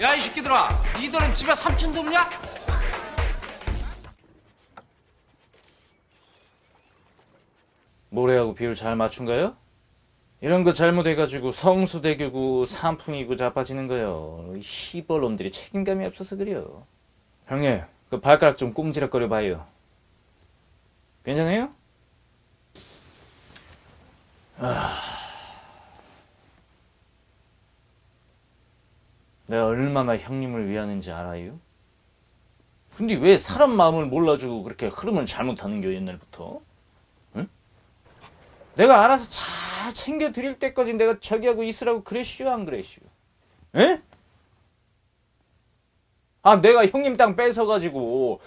야 이 새끼들아 니들은 집에 삼촌도 없냐? 모래하고 비율 잘 맞춘가요? 이런 거 잘못해가지고 성수대교고 산풍이고 자빠지는 거요. 이 시벌놈들이 책임감이 없어서 그래요. 형님, 그 발가락 좀 꼼지락거려 봐요. 괜찮아요? 아... 내가 얼마나 형님을 위하는지 알아요? 근데 왜 사람 마음을 몰라주고 그렇게 흐름을 잘못하는 겨 옛날부터? 내가 알아서 잘 챙겨 드릴 때까지 내가 저기하고 있으라고 그랬슈 안 그랬슈? 에? 아 내가 형님 땅 뺏어가지고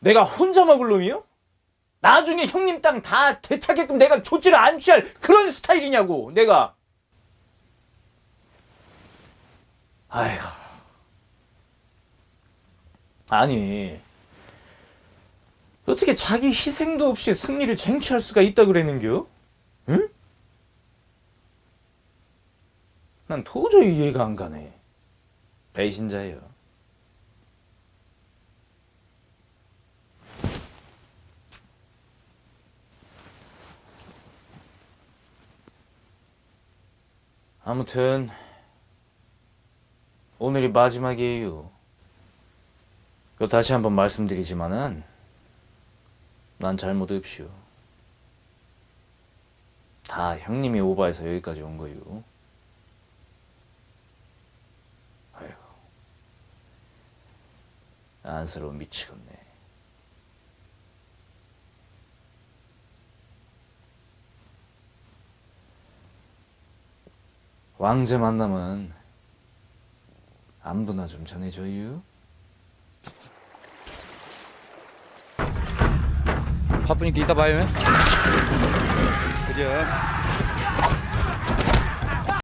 내가 혼자 먹을 놈이요? 나중에 형님 땅 다 되찾게끔 내가 조치를 안 취할 그런 스타일이냐고 내가 아이고 아니 어떻게 자기 희생도 없이 승리를 쟁취할 수가 있다 그랬는겨? 응? 난 도저히 이해가 안 가네. 배신자예요. 아무튼 오늘이 마지막이에요. 그 다시 한번 말씀드리지만은 난 잘못 없슈. 다 형님이 오바해서 여기까지 온 거요. 아이고. 안쓰러워 미치겠네. 왕제 만나면 안부나 좀 전해줘요. 바쁘니까 이따 봐요 그죠?